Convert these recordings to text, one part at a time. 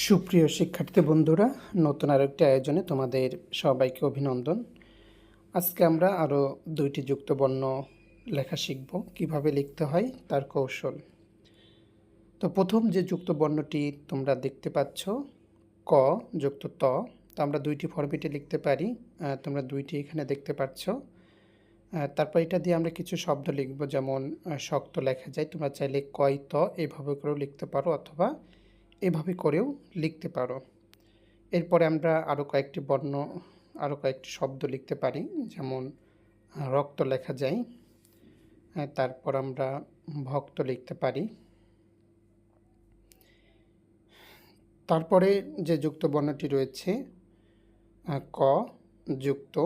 সুপ্রিয় শিক্ষার্থী বন্ধুরা, নতুন আরেকটি আয়োজনে তোমাদের সবাইকে অভিনন্দন। আজকে আমরা আরও দুইটি যুক্ত বর্ণ লেখা শিখব, কীভাবে লিখতে হয় তার কৌশল। তো প্রথম যে যুক্ত বর্ণটি তোমরা দেখতে পাচ্ছ, ক যুক্ত ত, তো আমরা দুইটি ফরম্যাটে লিখতে পারি তোমরা দুইটি এখানে দেখতে পাচ্ছ। তারপর এটা দিয়ে আমরা কিছু শব্দ লিখব, যেমন শক্ত লেখা যায়, তোমরা চাইলে কয়, ত এভাবে করেও লিখতে পারো, অথবা এভাবে করেও লিখতে পারো। এরপরে আমরা আরও কয়েকটি বর্ণ আরও কয়েকটি শব্দ লিখতে পারি, যেমন রক্ত লেখা যায়। তারপর আমরা ভক্ত লিখতে পারি। তারপরে যে যুক্ত বর্ণটি রয়েছে ক যুক্ত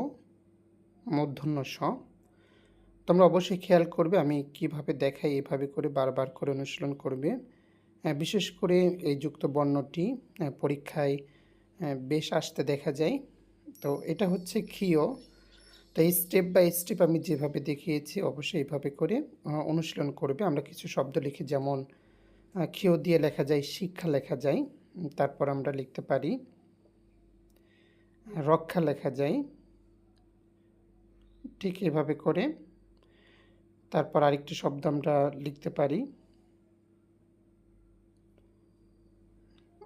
মূর্ধন্য স। তোমরা অবশ্যই খেয়াল করবে, আমি কীভাবে দেখাই, এভাবে করে বারবার করে অনুশীলন করবে। বিশেষ করে এই যুক্ত বর্ণটি পরীক্ষায় বেশ আসতে দেখা যায়। তো এটা হচ্ছে ক্ষীয়। তো এই স্টেপ বাই স্টেপ আমি যেভাবে দেখিয়েছি, অবশ্যই এইভাবে করে অনুশীলন করবে। আমরা কিছু শব্দ লিখি, যেমন ক্ষীয় দিয়ে লেখা যায়, শিক্ষা লেখা যায়। তারপর আমরা লিখতে পারি, রক্ষা লেখা যায়। ঠিক এভাবে করে। তারপর আরেকটি শব্দ আমরা লিখতে পারি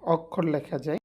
অক্ষর লেখা যায়।